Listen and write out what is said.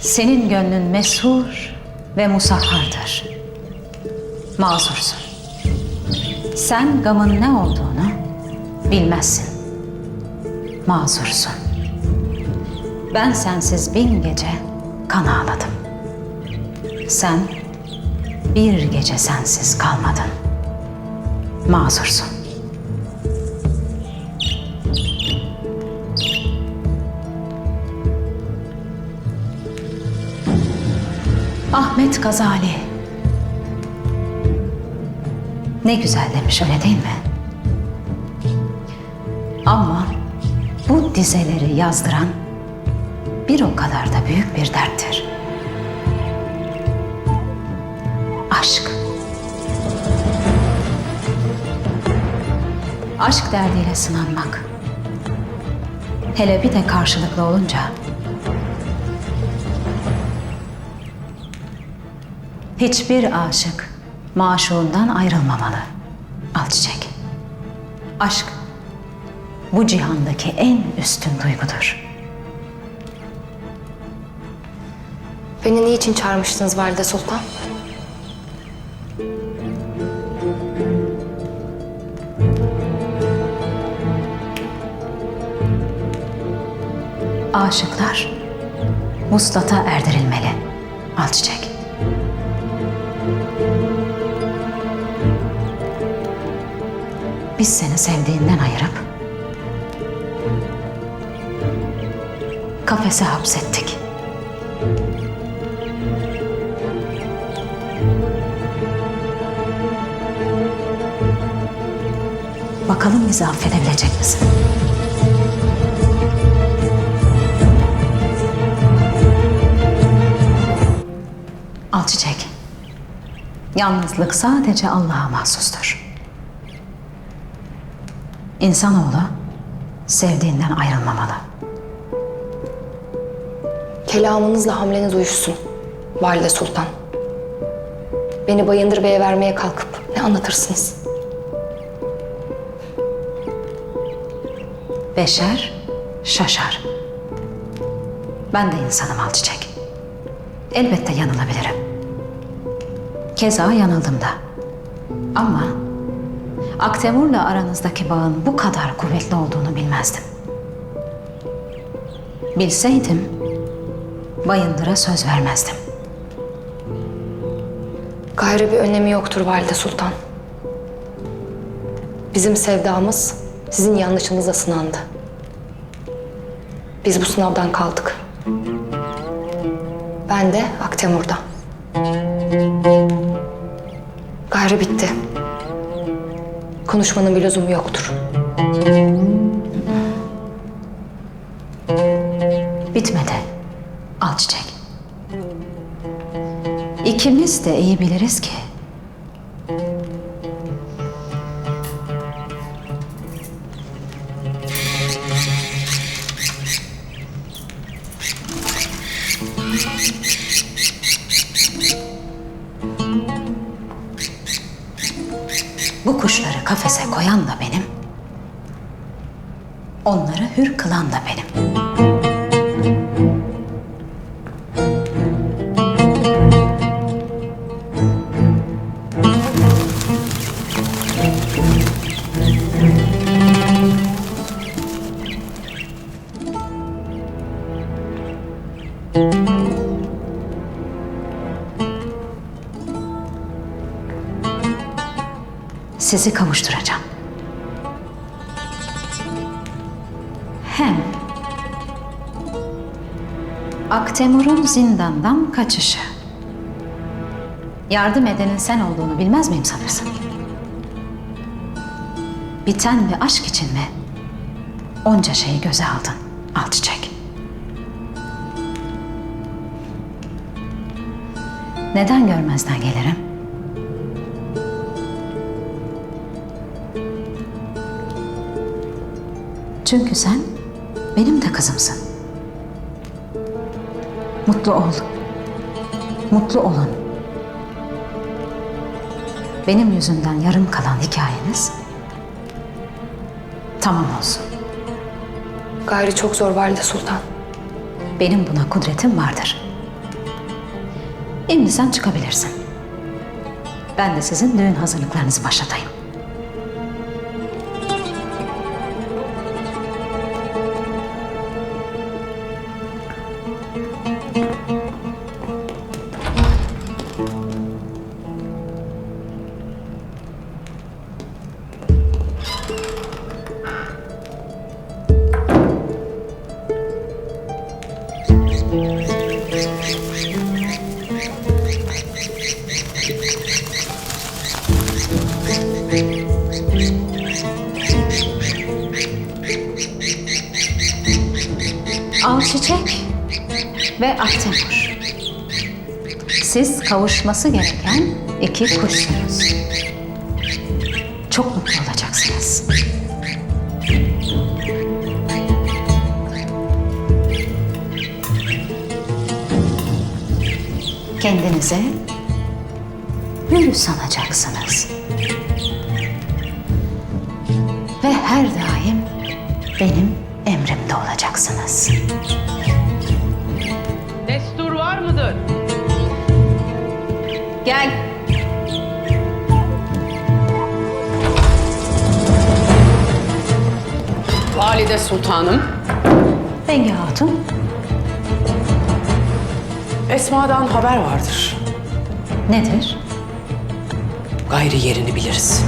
Senin gönlün meshur ve musahhardır. Mazursun. Sen gamın ne olduğunu bilmezsin. Mazursun. Ben sensiz bin gece kan ağladım. Sen bir gece sensiz kalmadın. Mazursun. Ahmet Gazali. Ne güzel demiş öyle değil mi? Ama bu dizeleri yazdıran bir o kadar da büyük bir derttir. Aşk. Aşk derdiyle sınanmak. Hele bir de karşılıklı olunca Hiçbir aşık maşuğundan ayrılmamalı. Al çiçek. Aşk bu cihandaki en üstün duygudur. Beni niçin çağırmıştınız Valide Sultan? Aşıklar vuslata erdirilmeli. Al çiçek. Biz seni sevdiğinden ayırıp kafese hapsettik. Bakalım bizi affedebilecek misin? Al çiçek. Yalnızlık sadece Allah'a mahsustur. İnsanoğlu sevdiğinden ayrılmamalı. Kelamınızla hamleniz uyuşsun Valide Sultan. Beni Bayındır Bey'e vermeye kalkıp ne anlatırsınız? Beşer, şaşar. Ben de insanım al çiçek. Elbette yanılabilirim. Keza yanıldım da. Ama Aktemur'la aranızdaki bağın bu kadar kuvvetli olduğunu bilmezdim. Bilseydim Bayındır'a söz vermezdim. Gayrı bir önemi yoktur Valide Sultan. Bizim sevdamız sizin yanlışınızla sınandı. Biz bu sınavdan kaldık. Ben de Aktemur'da. Gayrı bitti. Konuşmanın bir lüzumu yoktur. Bitmedi. Al çiçek. İkimiz de iyi biliriz ki bu kuşları kafese koyan da benim. Onları hür kılan da benim. Sizi kavuşturacağım. Hem Aktemur'un zindandan kaçışı. Yardım edenin sen olduğunu bilmez miyim sanırsın? Biten bir aşk için mi onca şeyi göze aldın? Al çiçek. Neden görmezden gelirim? Çünkü sen benim de kızımsın. Mutlu ol. Mutlu olun. Benim yüzümden yarım kalan hikayeniz tamam olsun. Gayrı çok zor Valide Sultan. Benim buna kudretim vardır. Şimdi sen çıkabilirsin. Ben de sizin düğün hazırlıklarınızı başlatayım. Al çiçek ve Aktemur. Siz kavuşması gereken iki kuşsunuz. Kendinize hür sanacaksınız. Ve her daim benim emrimde olacaksınız. Destur var mıdır? Gel. Valide Sultanım, Bengi Hatun, Esma'dan haber vardır. nedir? Gayri yerini biliriz.